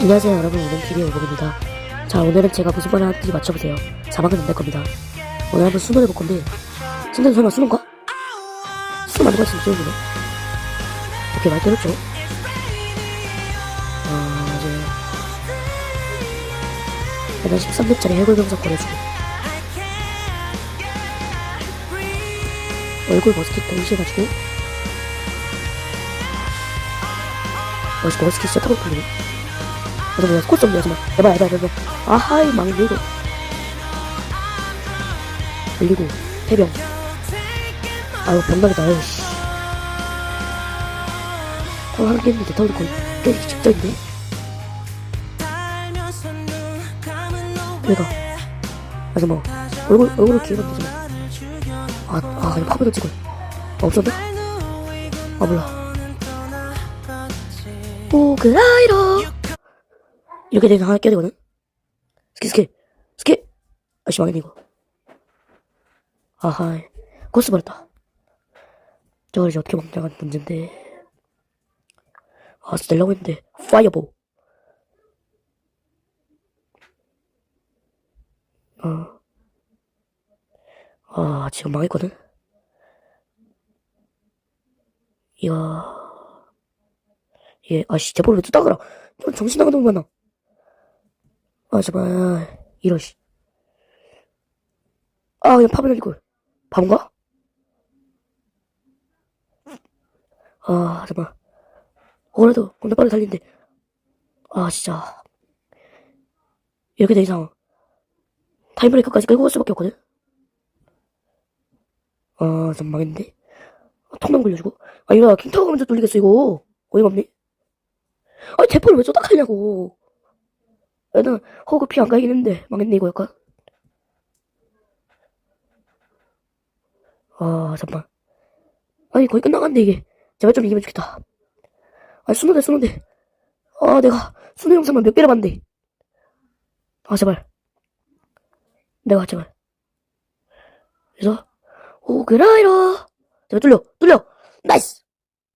안녕하세요 여러분. 오늘 TV의 오복입니다. 자 오늘은 제가 무슨 말을 하는지 맞춰보세요. 자막은 안 될 겁니다. 오늘 한번 수능 해볼 건데 진짜 설마 수능가? 수능 맞는 거 같으면 수능이네 오케이 많이 때렸죠? 아 이제. 일단 13렙짜리 해골병사 버려주고. 얼굴 머스킷 동시에 가지고. 머스킷 타고 풀리네 그래서 뭐야 스코스 없냐 정말 에바 에바 에바 에바 아하이 망고 이거 올리고 해병. 아유 병나겠다 아유 씨. 어, 하나 깼는데 타오르 거의 깨기 직전인데? 그러니까 그래서 뭐 얼굴 얼굴을 기회면 되지 뭐아아 이거 파보도 찍어 아, 없었나? 아 몰라. 오그라이로 이렇게 되면 하나 껴야 되거든? 스키, 스키, 스키! 아씨, 망했네, 이거. 아하, 코스 버렸다. 저걸 이제 어떻게 먹냐가 문제인데. 아, 내려고 했는데, 파이어볼. 어. 아, 지금 망했거든? 이야. 예, 아씨, 제발 왜 뜯다가라. 좀 정신 나간 놈 많아. 아, 제발. 이런, 씨. 아, 그냥 파면 흘리고. 바본가? 아, 잠깐만. 그래도, 근데 빨리 달린데. 아, 진짜. 이렇게 된 이상, 타임브레이크까지 끌고 갈 수밖에 없거든? 아, 좀 망했는데? 아, 통만 굴려주고. 아, 이거 킹타워 먼저 돌리겠어, 이거. 어이가 없네. 아니, 대포를 왜 쪼닥하냐고. 난 호구 피안 가긴 했는데 망했네 이거 약간. 아 잠만. 아니 거의 끝나갔네 이게. 제발 좀 이기면 좋겠다. 아니 수능대 수능대. 아 내가 수능 영상만 몇 개를 봤는데 아 제발. 내가 제발. 그래서 오그라이로 제발 뚫려 뚫려. 나이스